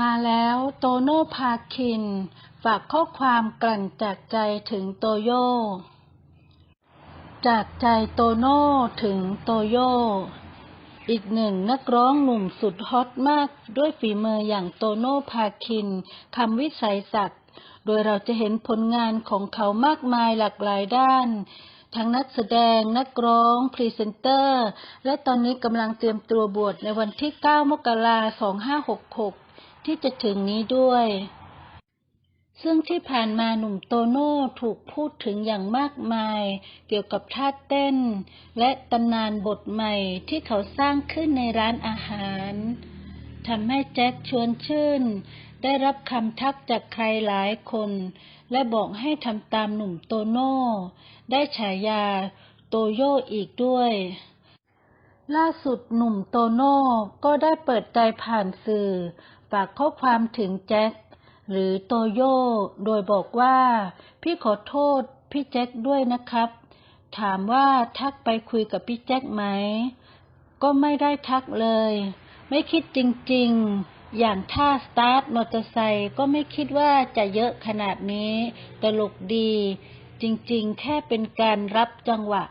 มาแล้วโตโน่พาคิน ฝากข้อความกลั่นจากใจถึงโตโยจากใจโตโน่ถึงโตโยอีกหนึ่งนักร้องหนุ่มสุดฮอตมากด้วยฝีมืออย่างโตโน่พาคินคำวิสัยศักดิ์โดยเราจะเห็นผลงานของเขามากมายหลากหลายด้าน ทั้งนักแสดงนักร้อง พรีเซนเตอร์ และตอนนี้กำลังเตรียมตัวบวชในวันที่ 9 มกราคม 2566 ที่จะถึงนี้ด้วย ซึ่งที่ผ่านมาหนุ่มโตโน่ถูกพูดถึงอย่างมากมาย เกี่ยวกับท่าเต้น และตำนานบทใหม่ที่เขาสร้างขึ้นในร้านอาหารทำให้แจ็คชวนชื่น ได้รับคำทักจากใครหลายคน และบอกให้ทำตามหนุ่มโตโน่ ได้ฉายาโตโย่อีกด้วย ล่าสุดหนุ่มโตโน่ก็ได้เปิดใจผ่านสื่อ ฝากข้อความถึงแจ็คหรือโตโย่โดยบอกว่า พี่ขอโทษพี่แจ็คด้วยนะครับ ถามว่าทักไปคุยกับพี่แจ็คไหม ก็ไม่ได้ทักเลย ไม่คิดจริงๆ อย่างท่าสตาร์ทมอเตอร์ไซค์ก็ไม่คิดว่าจะเยอะขนาดนี้ ตลกดี จริงๆ แค่เป็นการรับจังหวะ